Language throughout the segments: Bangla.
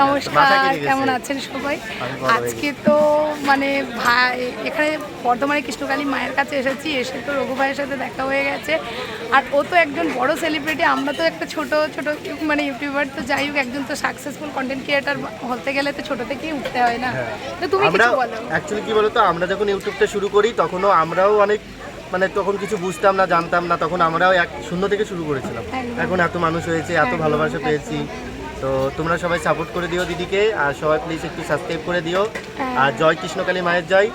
নমস্কার। কেমন আছেন সবাই? হয়ে আজকে তো মানে ভাই এখানে বর্ধমানে কৃষ্ণকালী মায়ের কাছে এসেছি এসে তো রঘু ভাইয়ের সাথে দেখা হয়ে গেছে। আর ও তো একজন বড় সেলিব্রিটি আমরা তো একটা ছোট ছোট মানে ইউটিউবার তো যাই হোক একজন তো সাকসেসফুল কন্টেন্ট ক্রিয়েটার হতে গেলে তো ছোট থেকেই উঠতে হয় না। তো তুমি কিছু বলো। অ্যাকচুয়ালি কি বলতো আমরা যখন ইউটিউবটা শুরু করি তখনও আমরাও অনেক মানে তখন কিছু বুঝতাম না জানতাম না তখন আমরাও এক শূন্য থেকে শুরু করেছিলাম। এখন এত মানুষ হয়েছে এত ভালোবাসা পেয়েছি। তো তোমরা সবাই সাপোর্ট করে দিও দিদিকে আর সবাই প্লিজ একটু সাবস্ক্রাইব করে দিও হ্যাঁ। আর জয় কৃষ্ণকালী মায়ের জয়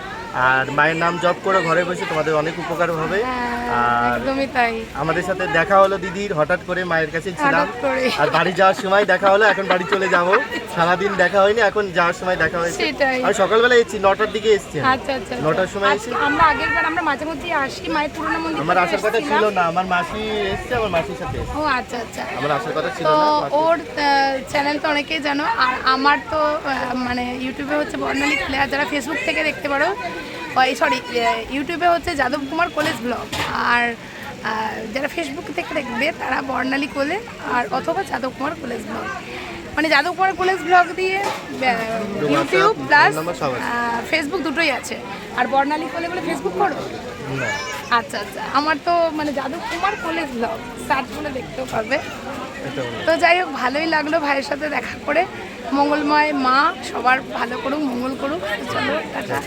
আর মায়ের নাম জপ করে ঘরে বসে তোমাদের অনেক উপকার হবে। হ্যাঁ, আর একদমই তাই। আমাদের সাথে দেখা হলো দিদির হঠাৎ করে মায়ের কাছে ছিলাম। আর বাড়ি যাওয়ার সময় দেখা হলো এখন বাড়ি চলে যাব। সারাদিন দেখা হয়নি এখন যাওয়ার সময় দেখা হয়েছে। আর সকালবেলা এসেছি নটার দিকে এসছি আমি। আচ্ছা আচ্ছা নটার সময় আজকে এসে আমরা আগের বার আমরা মাঝে মধ্যে আসি মায়ের পুরোনো মন্দির আমার আসার কথা ছিল না আমার মাসি এসছে আমার মাসির সাথে ও আচ্ছা আচ্ছা। আমার আসার কথা ছিল না ওর চ্যানেল তো অনেকেই জানো আর আমার তো মানে ইউটিউবে হচ্ছে বর্ণালী প্লেয়ার যারা ফেসবুক থেকে দেখতে পারো সরি ইউটিউবে হচ্ছে যাদব কুমার কলেজ ব্লগ আর যারা ফেসবুক থেকে দেখবে তারা বর্ণালী কোলে আর অথবা যাদব কুমার কলেজ ব্লগ মানে যাদব কুমার কলেজ ব্লগ দিয়ে ইউটিউব প্লাস। ফেসবুক দুটোই আছে। আর বর্ণালী কোলে বলে ফেসবুক করো? আচ্ছা আচ্ছা আমার তো মানে Yadav Kumar college blog search করে দেখতেও পারবে। তো যাই হোক ভালোই লাগল ভাইয়ের সাথে দেখা করে। মঙ্গলময় মা সবার ভালো করুক মঙ্গল করুক। চলো টাটা।